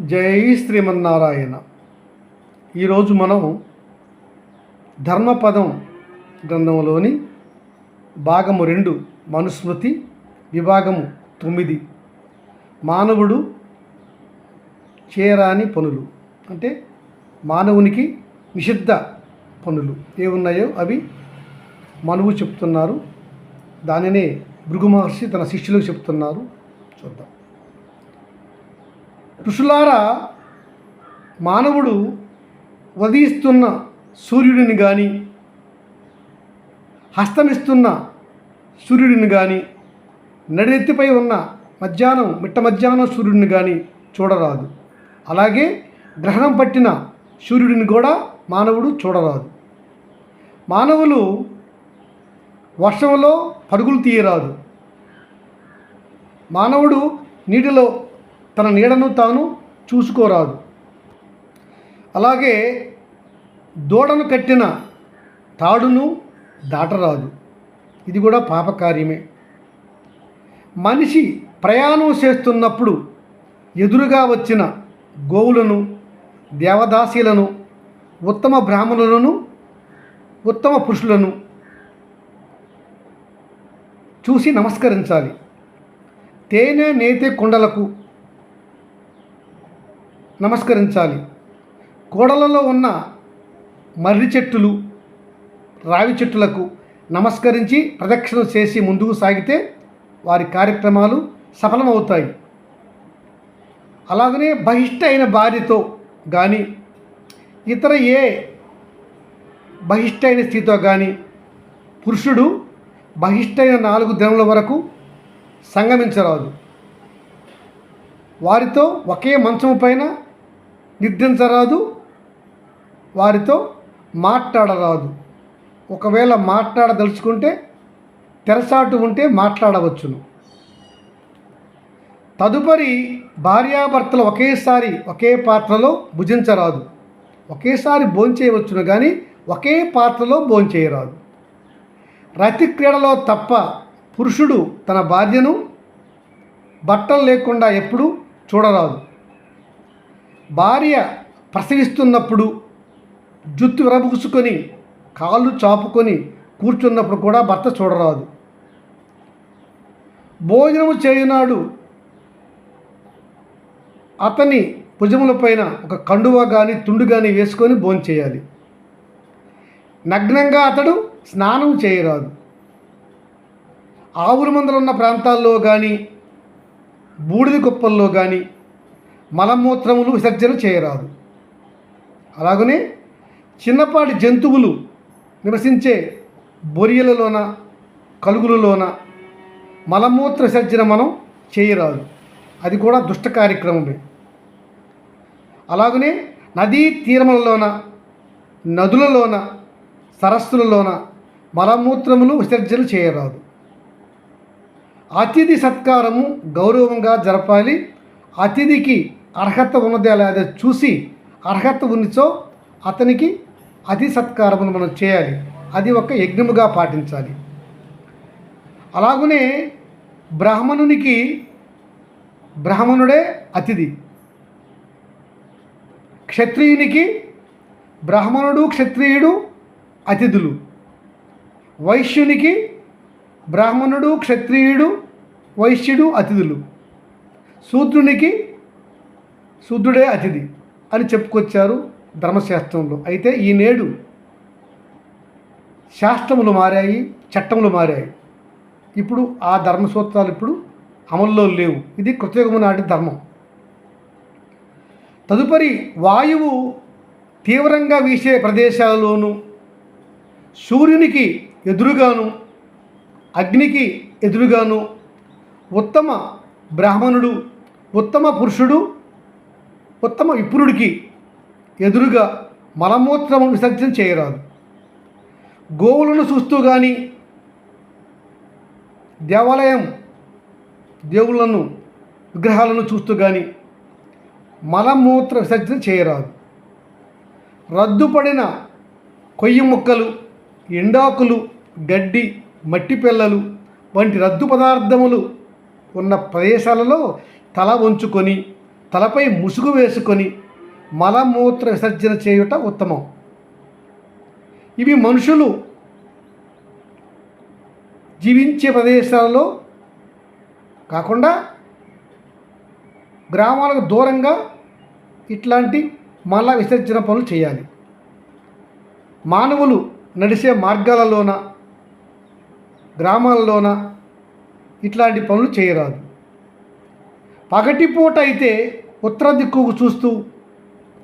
జై శ్రీమన్నారాయణ. ఈరోజు మనం ధర్మపదం గ్రంథంలోని భాగము రెండు మనుస్మృతి విభాగము తొమ్మిది మానవుడు చేయరాని పనులు. అంటే మానవునికి నిషిద్ధ పనులు. ఏమున్నాయో అవి మనువు చెప్తున్నారు. దానినే భృగు మహర్షి తన శిష్యులకు చెప్తున్నారు. చూద్దాం. ఋషులారా మానవుడు ఉదయిస్తున్న సూర్యుడిని కానీ హస్తమిస్తున్న సూర్యుడిని కానీ నడినెత్తిపై ఉన్న మధ్యాహ్నం మిట్ట మధ్యాహ్నం సూర్యుడిని కానీ చూడరాదు. అలాగే గ్రహణం పట్టిన సూర్యుడిని కూడా మానవుడు చూడరాదు. మానవులు వర్షంలో పరుగులు తీయరాదు. మానవుడు నీటిలో తన నీడను తాను చూసుకోరాదు. అలాగే దూడను కట్టిన తాడును దాటరాదు. ఇది కూడా పాపకార్యమే మనిషి ప్రయాణం చేస్తున్నప్పుడు ఎదురుగా వచ్చిన గోవులను దేవదాసీలను ఉత్తమ బ్రాహ్మణులను ఉత్తమ పురుషులను చూసి నమస్కరించాలి. తేనె నేతే కుండలకు నమస్కరించాలి. కోడలలో ఉన్న మర్రి చెట్టులు రావి చెట్టులకు నమస్కరించి ప్రదక్షిణ చేసి ముందుకు సాగితే వారి కార్యక్రమాలు సఫలమవుతాయి. అలాగనే బహిష్ట అయిన భార్యతో కానీ ఇతర ఏ బహిష్టైన అయిన స్త్రీతో కానీ పురుషుడు బహిష్టైన నాలుగు దినముల వరకు సంగమించరాదు. వారితో ఒకే మంచము పైన నిద్రించరాదు వారితో మాట్లాడరాదు. ఒకవేళ మాట్లాడదలుచుకుంటే తెరసాటు ఉంటే మాట్లాడవచ్చును. తదుపరి భార్యాభర్తలు ఒకేసారి ఒకే పాత్రలో భుజించరాదు. ఒకేసారి భోంచేయవచ్చును కానీ ఒకే పాత్రలో భోంచేయరాదు. రతి క్రీడలో తప్ప పురుషుడు తన భార్యను బట్టలు లేకుండా ఎప్పుడూ చూడరాదు. భార్య ప్రసవిస్తున్నప్పుడు జుత్తు విరబుకుసుకొని కాళ్ళు చాపుకొని కూర్చున్నప్పుడు కూడా భర్త చూడరాదు. భోజనము చేయునాడు అతని భుజములపైన ఒక కండువ కానీ తుండు కానీ వేసుకొని భోంచేయాలి నగ్నంగా అతడు స్నానం చేయరాదు. ఆవుల మందలు ఉన్న ప్రాంతాల్లో కానీ బూడిద కుప్పల్లో కానీ మలమూత్రములు విసర్జన చేయరాదు. అలాగనే చిన్నపాటి జంతువులు నివసించే బొరియలలోన కలుగులలోన మలమూత్ర విసర్జన మనం చేయరాదు. అది కూడా దుష్ట కార్యక్రమమే. అలాగనే నదీ తీరములలోన నదులలోన సరస్సులలోన మలమూత్రములు విసర్జన చేయరాదు. అతిథి సత్కారము గౌరవంగా జరపాలి. అతిథికి అర్హత ఉన్నదే లేదా చూసి అర్హత ఉన్నచో అతనికి అతి సత్కారమును మనం చేయాలి. అది ఒక యజ్ఞముగా పాటించాలి. అలాగనే బ్రాహ్మణునికి బ్రాహ్మణుడే అతిథి. క్షత్రియునికి బ్రాహ్మణుడు క్షత్రియుడు అతిథులు. వైశ్యునికి బ్రాహ్మణుడు క్షత్రియుడు వైశ్యుడు అతిథులు. శూద్రునికి శూద్రుడే అతిథి అని చెప్పుకొచ్చారు ధర్మశాస్త్రంలో. అయితే ఈ నేడు శాస్త్రములు మారాయి చట్టములు మారాయి. ఇప్పుడు ఆ ధర్మసూత్రాలు ఇప్పుడు అమల్లో లేవు. ఇది కృతయుగము నాటి ధర్మం. తదుపరి వాయువు తీవ్రంగా వీసే ప్రదేశాలలోనూ సూర్యునికి ఎదురుగాను అగ్నికి ఎదురుగాను ఉత్తమ బ్రాహ్మణుడు ఉత్తమ పురుషుడు ఉత్తమ విప్రుడికి ఎదురుగా మలమూత్రము విసర్జన చేయరాదు. గోవులను చూస్తూ కానీ దేవాలయం దేవుళ్ళను విగ్రహాలను చూస్తూ కానీ మలమూత్ర విసర్జన చేయరాదు. రద్దుపడిన కొయ్యి ముక్కలు ఎండాకులు గడ్డి మట్టి పిల్లలు వంటి రద్దు పదార్థములు ఉన్న ప్రదేశాలలో తల వంచుకొని తలపై ముసుగు వేసుకొని మలమూత్ర విసర్జన చేయుట ఉత్తమం. ఇవి మనుషులు జీవించే ప్రదేశాలలో కాకుండా గ్రామాలకు దూరంగా ఇట్లాంటి మల విసర్జన పనులు చేయాలి. మానవులు నడిచే మార్గాలలోన గ్రామాలలోన ఇట్లాంటి పనులు చేయరాదు. పగటిపూట అయితే ఉత్తర దిక్కుకు చూస్తూ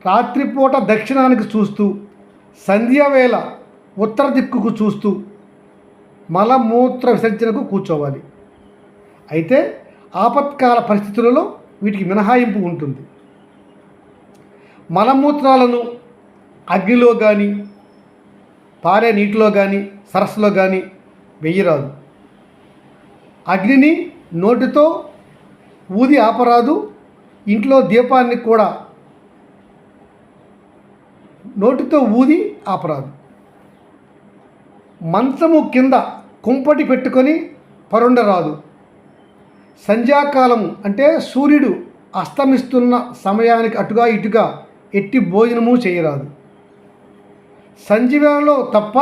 రాత్రిపూట దక్షిణానికి చూస్తూ సంధ్యావేళ ఉత్తర దిక్కుకు చూస్తూ మలమూత్ర విసర్జనకు కూర్చోవాలి. అయితే ఆపత్కాల పరిస్థితులలో వీటికి మినహాయింపు ఉంటుంది. మలమూత్రాలను అగ్నిలో కానీ పారే నీటిలో కానీ సరస్సులో కానీ వెయ్యరాదు అగ్నిని నోటితో ఊది ఆపరాదు ఇంట్లో దీపాన్ని కూడా నోటితో ఊది ఆపరాదు. మంచము కింద కుంపటి పెట్టుకొని పరుండరాదు. సంధ్యాకాలము అంటే సూర్యుడు అస్తమిస్తున్న సమయానికి అటుగా ఇటుగా ఎట్టి భోజనము చేయరాదు. సంజీవేళలో తప్ప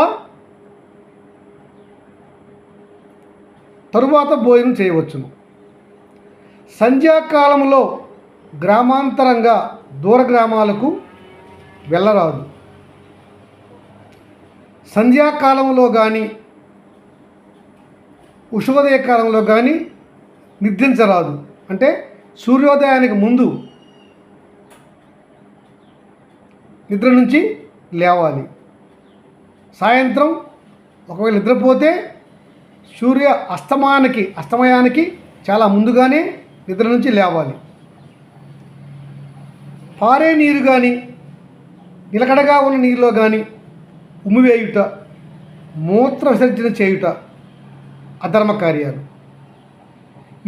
తరువాత భోజనం చేయవచ్చును. సంధ్యాకాలంలో గ్రామాంతరంగా దూర గ్రామాలకు వెళ్ళరాదు. సంధ్యాకాలంలో కానీ ఉషోదయ కాలంలో కానీ నిద్రించరాదు. అంటే సూర్యోదయానికి ముందు నిద్ర నుంచి లేవాలి. సాయంత్రం ఒకవేళ నిద్రపోతే సూర్య అస్తమానికి అస్తమయానికి చాలా ముందుగానే నిద్ర నుంచి లేవాలి. పారే నీరు కానీ నిలకడగా ఉన్న నీరులో కానీ ఉమ్మివేయుట మూత్ర విసర్జన చేయుట అధర్మ కార్యాలు.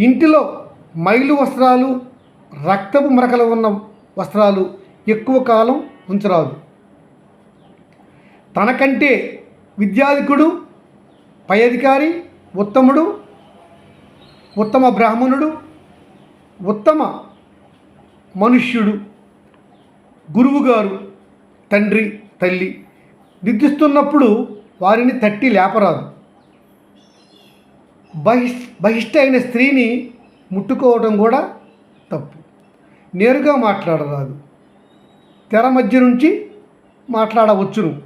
ఇంటిలో మైలు వస్త్రాలు రక్తపు మరకలు ఉన్న వస్త్రాలు ఎక్కువ కాలం ఉంచరాదు. తనకంటే విద్యాధికుడు పై అధికారి ఉత్తముడు ఉత్తమ బ్రాహ్మణుడు ఉత్తమ మనుష్యుడు గురువుగారు తండ్రి తల్లి నిద్రిస్తున్నప్పుడు వారిని తట్టి లేపరాదు. బహిష్ బహిష్ట అయిన స్త్రీని ముట్టుకోవడం కూడా తప్పు. నేరుగా మాట్లాడరాదు. తెర మధ్య నుంచి మాట్లాడవచ్చును.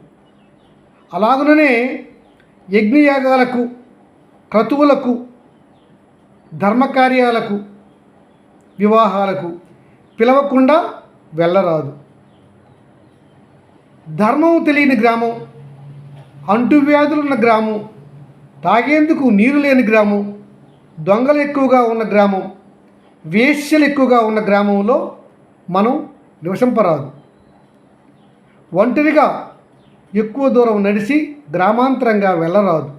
అలాగనే యజ్ఞయాగాలకు క్రతువులకు ధర్మకార్యాలకు వివాహాలకు పిలవకుండా వెళ్ళరాదు. ధర్మం తెలియని గ్రామం అంటువ్యాధులున్న గ్రామం తాగేందుకు నీరు లేని గ్రామం దొంగలు ఎక్కువగా ఉన్న గ్రామం వేశ్యలు ఎక్కువగా ఉన్న గ్రామంలో మనం నివసింపరాదు. ఒంటరిగా ఎక్కువ దూరం నడిచి గ్రామాంతరంగా వెళ్ళరాదు.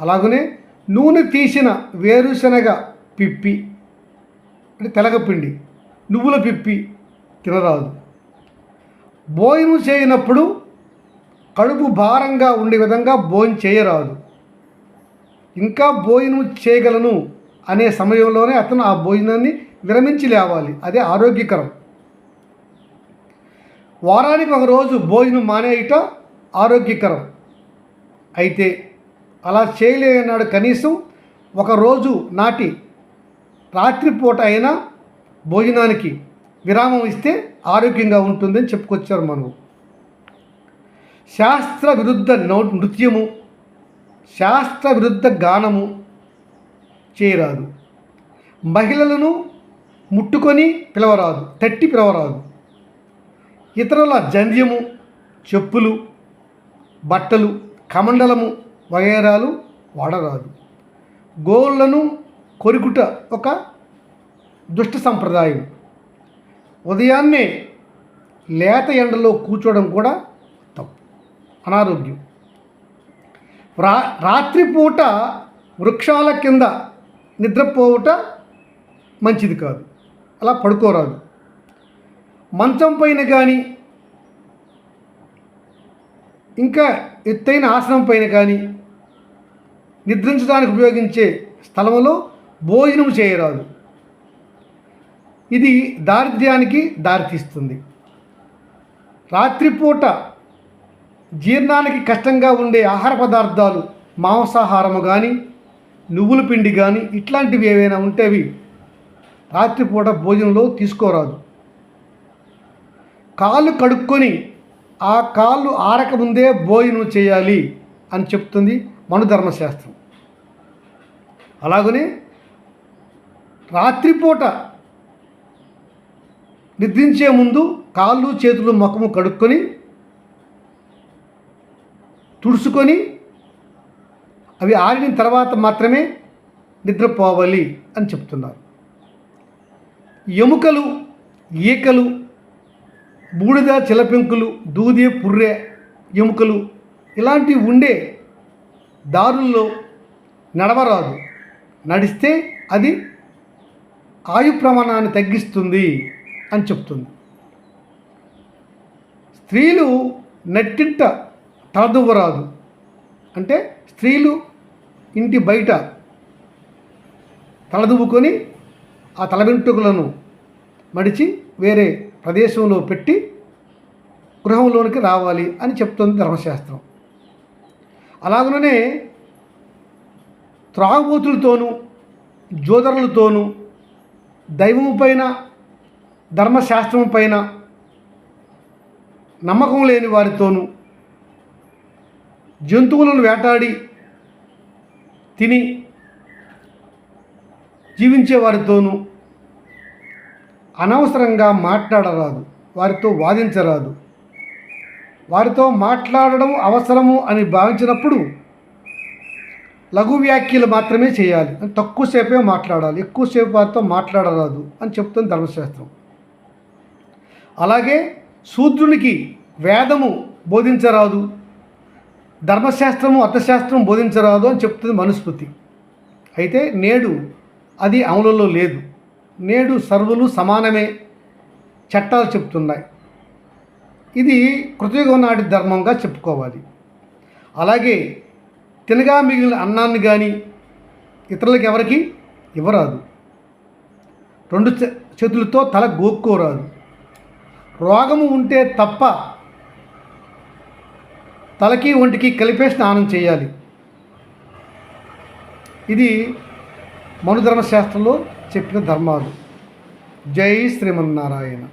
అలాగనే నూనె తీసిన వేరుశనగ పిప్పి అంటే తెలగపిండి. నువ్వుల పిప్పి తినరాదు. భోజనం చేయనప్పుడు కడుపు భారంగా ఉండే విధంగా భోజనం చేయరాదు. ఇంకా భోజనం చేయగలను అనే సమయంలోనే అతను ఆ భోజనాన్ని విరమించి లేవాలి. అదే ఆరోగ్యకరం. వారానికి ఒకరోజు భోజనం మానేయట ఆరోగ్యకరం. అయితే అలా చేయలేనాడు కనీసం ఒక రోజు నాటి రాత్రిపూట అయినా భోజనానికి విరామం ఇస్తే ఆరోగ్యంగా ఉంటుందని చెప్పుకొచ్చారు మనం శాస్త్ర విరుద్ధ నృత్యము శాస్త్ర విరుద్ధ గానము చేయరాదు. మహిళలను ముట్టుకొని పిలవరాదు తట్టి పిలవరాదు. ఇతరుల జంధ్యము చెప్పులు బట్టలు కమండలము వగైరాలు వాడరాదు. గోళ్ళను కొరుకుట ఒక దుష్ట సంప్రదాయం. ఉదయాన్నే లేత ఎండలో కూర్చోవడం కూడా తప్పు. అనారోగ్యం. రా రాత్రిపూట వృక్షాల కింద నిద్రపోవుట మంచిది కాదు. అలా పడుకోరాదు. మంచం పైన కానీ ఇంకా ఎత్తైన ఆసనం పైన కానీ నిద్రించడానికి ఉపయోగించే స్థలంలో భోజనం చేయరాదు. ఇది దారిద్ర్యానికి దారితీస్తుంది. రాత్రిపూట జీర్ణానికి కష్టంగా ఉండే ఆహార పదార్థాలు మాంసాహారము కానీ నువ్వుల పిండి కానీ ఇట్లాంటివి ఏవైనా ఉంటేవి రాత్రిపూట భోజనంలో తీసుకోరాదు. కాళ్ళు కడుక్కొని ఆ కాళ్ళు ఆరకముందే భోజనం చేయాలి అని చెప్తుంది మనుధర్మశాస్త్రం. అలాగనే రాత్రిపూట నిద్రించే ముందు కాళ్ళు చేతులు ముఖము కడుక్కొని తుడుచుకొని అవి ఆరిన తర్వాత మాత్రమే నిద్రపోవాలి అని చెప్తున్నారు. ఎముకలు ఈకలు బూడిద చిలపెంకులు దూది పుర్రె ఎముకలు ఇలాంటివి ఉండే దారుల్లో నడవరాదు. నడిస్తే అది ఆయు ప్రమాణాన్ని తగ్గిస్తుంది అని చెప్తుంది. స్త్రీలు నెట్టింట తలదువ్వరాదు. అంటే స్త్రీలు ఇంటి బయట తలదువ్వుకొని ఆ తల వెంట్రుకలను మడిచి వేరే ప్రదేశంలో పెట్టి గృహంలోనికి రావాలి అని చెప్తుంది ధర్మశాస్త్రం. అలాగనే త్రాగుబోతులతోనూ జోదరులతోనూ దైవము పైన ధర్మశాస్త్రము పైన నమ్మకం లేని వారితోనూ జంతువులను వేటాడి తిని జీవించే వారితోనూ అనవసరంగా మాట్లాడరాదు వారితో వాదించరాదు. వారితో మాట్లాడడం అవసరము అని భావించినప్పుడు లఘు వ్యాఖ్యలు మాత్రమే చేయాలి. అని తక్కువసేపే మాట్లాడాలి. ఎక్కువసేపు వారితో మాట్లాడరాదు అని చెప్తుంది ధర్మశాస్త్రం. అలాగే శూద్రునికి వేదము బోధించరాదు. ధర్మశాస్త్రము అర్థశాస్త్రం బోధించరాదు అని చెప్తుంది మనుస్మృతి. అయితే నేడు అది అమలులో లేదు. నేడు సర్వులు సమానమే చట్టాలు చెప్తున్నాయి. ఇది కృతయుగం నాటి ధర్మంగా చెప్పుకోవాలి. అలాగే తినగా మిగిలిన అన్నాన్ని కానీ ఇతరులకు ఎవరికి ఇవ్వరాదు. రెండు చేతులతో తల గోక్కోరాదు. రోగము ఉంటే తప్ప తలకి ఒంటికి కలిపే స్నానం చేయాలి. ఇది మనుధర్మశాస్త్రంలో చెప్పిన ధర్మాలు. జై శ్రీమన్నారాయణ.